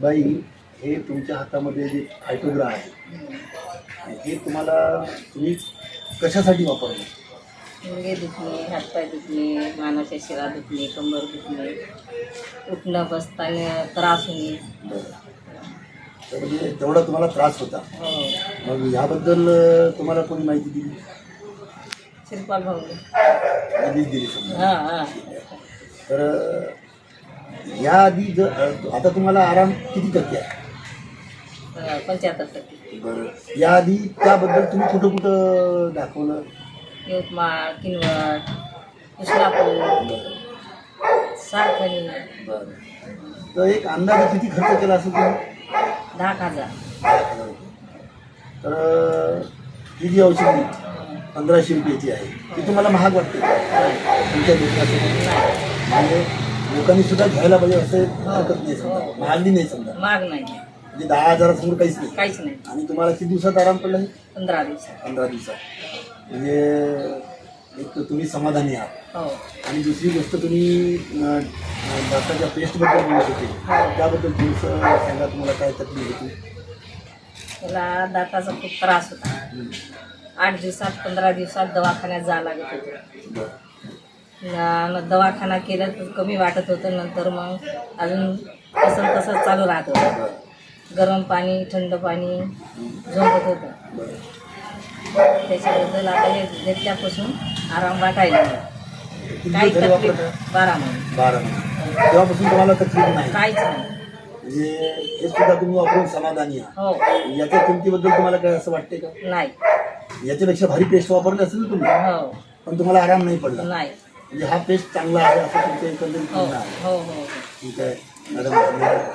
बाई हे तुमच्या हातामध्ये जे फायटोग्रा आहे हे तुम्हाला तुम्ही कशासाठी वापरलं? मुंगे दुखणे हातपाय दुखणे मानाच्या शिरा दुखणे कंबर दुखणे उठणं बसताना त्रास होणे. तर म्हणजे तेवढा तुम्हाला त्रास होता. हो. मग ह्याबद्दल तुम्हाला कोणी माहिती दिली? शिरपाल भाऊ आधीच दिली. समजा हां हां. तर अं, याआधी ज अं, आता तुम्हाला आराम किती टक्के आहे? पंच्याहत्तर टक्के. बरं. याआधी त्याबद्दल तुम्ही कुठं कुठं दाखवलं? यवतमाळ किनवट उस्लापूर सारखणी. बरं. तर एक अंदाजे किती खर्च केला असेल तुम्ही? दहा हजार. तर ही जी औषधी पंधराशे रुपयाची आहे ती तुम्हाला महाग वाटते? तुमच्या दुकानासमोर नाही. म्हणजे लोकांनी सुद्धा घ्यायला पाहिजे असं हरकत नाही समजा. महागली नाही समजा. माग नाही. म्हणजे दहा हजारासमोर काहीच नाही. काहीच नाही. आणि तुम्हाला किती दिवसात आराम पडला हे? पंधरा दिवसात. पंधरा दिवसात. म्हणजे एक तर तुम्ही समाधानी आहात. हो. आणि दुसरी गोष्ट तुम्ही अं, अं, दाताच्या पेस्टबद्दल बोलत होते. त्याबद्दल थोडंसं सांगा तुम्हाला काय तकलीफ होती. त्याला दाताचा खूप त्रास होता. आठ दिवसात पंधरा दिवसात दवाखान्यात जावं लागत होतं. बरं. दवाखाना केला तर कमी वाटत होतं नंतर मग अजून तसं तसं चालू राहत होतं. गरम पाणी थंड पाणी झोपत होतं. त्याच्याबद्दल आता हे घेतल्यापासून आराम वाटायला काही तकलीफ? बारा महिने. बारा महिने. तेव्हापासून तुम्हाला तकलीफ नाही. काहीच नाही. म्हणजे हे सुद्धा तुम्ही वापरून समाधानी आहात. हो. याच्या किमतीबद्दल तुम्हाला काय असं वाटते का? नाही. याच्यापेक्षा भारी पेस्ट वापरली असेल तुम्ही. हो. पण तुम्हाला आराम नाही पडला. नाही. म्हणजे हा पेस्ट चांगला आहे असं तुमचं एकंदरीत हो म्हणणं आहे हो हो. ठीक आहे. मॅडम धन्यवाद.